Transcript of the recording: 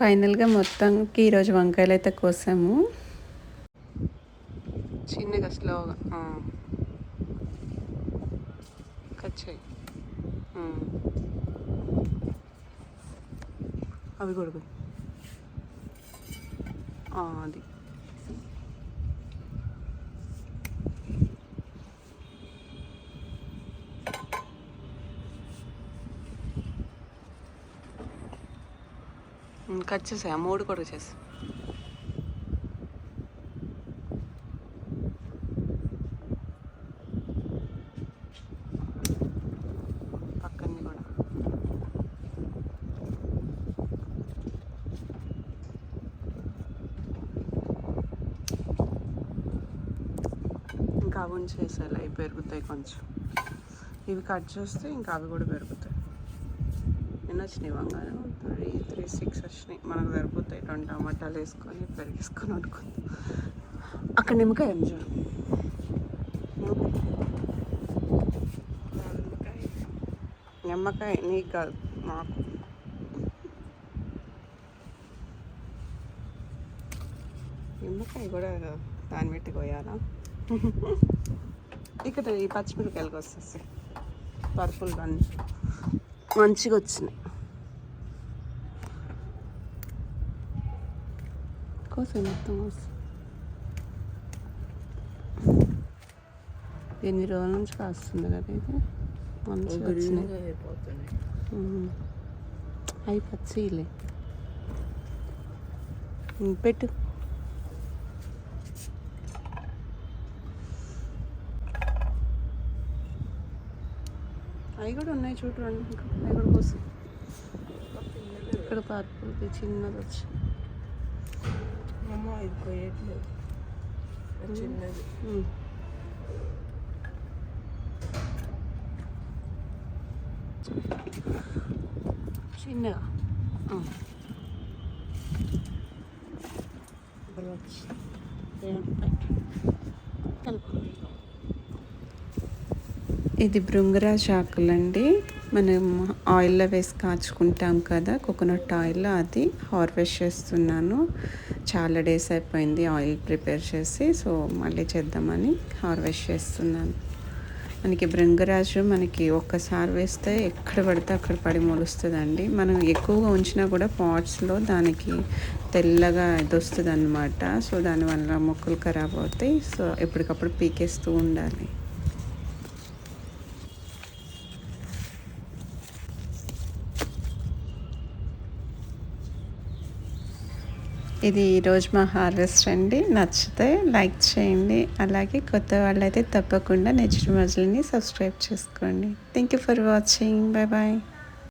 ఫైనల్గా మొత్తంకి ఈరోజు వంకాయలు అయితే కోసాము. చిన్నగా స్లోగా కట్ చేయి. అవి కూడా అది. Mm, కట్ చేసాయి ఆ మూడు కూడా చేసి కూడా. ఇంకా అవి ఉంచేసాలి అవి పెరుగుతాయి కొంచెం. ఇవి కట్ చేస్తే ఇంకా అవి కూడా పెరుగుతాయి. ఎన్ని వచ్చినాయి బంగారం త్రీ త్రీ సిక్స్ వచ్చినాయి. మనకు సరిపోతాయి. రెండు టమాటాలు వేసుకొని పెరిగేసుకొని వండుకుందాం. అక్కడ నిమ్మకాయ ఉంది చూడు. నిమ్మకాయ. నీకు కాదు. మాకు. నిమ్మకాయ కూడా దాన్ని పెట్టి కోయాలా ఇక్కడ ఈ పచ్చిమిరపకాయలకు వస్తాయి. పర్పుల్ అన్నీ. మంచిగా వచ్చినాయి. కోసం మొత్తం కోసం. ఎన్ని రోజుల నుంచి కాస్తుంది కదా ఇది మంచిగా వచ్చినాయి. అవి పచ్చిలే పెట్టు. అవి కూడా ఉన్నాయి చూడు రండి ఇంకా అవి కూడా కోసం ఇక్కడ పర్పుల్ది చిన్నది వచ్చి అమ్మ ఇది పోయట్లేదు అది చిన్నది ఉమ్. చిన్నగా ఉమ్. ఇక్కడ వచ్చి. ఏం పెట్టు. కలుపు. ఇది భృంగరాజ్ ఆకులండి. మనం ఆయిల్లో వేసి కాచుకుంటాం కదా కోకోనట్ ఆయిల్ అది హార్వెస్ట్ చేస్తున్నాను. చాలా డేస్ అయిపోయింది ఆయిల్ ప్రిపేర్ చేసి సో మళ్ళీ చేద్దామని హార్వెస్ట్ చేస్తున్నాను. మనకి భృంగరాజు మనకి ఒక్కసారి వేస్తే ఎక్కడ పడితే అక్కడ పడి మొలుస్తుందండి. మనం ఎక్కువగా ఉంచినా కూడా పాట్స్లో దానికి తెల్లగా ఇది వస్తుంది అనమాట సో దానివల్ల మొక్కలు ఖరాబ్ అవుతాయి. సో ఎప్పటికప్పుడు పీకేస్తూ ఉండాలి. ఇది ఈరోజు మా హార్వెస్ట్ అండి. నచ్చితే లైక్ చేయండి. అలాగే కొత్త వాళ్ళైతే తప్పకుండా నెక్స్ట్ మజిల్ని సబ్స్క్రైబ్ చేసుకోండి. Thank you for watching bye bye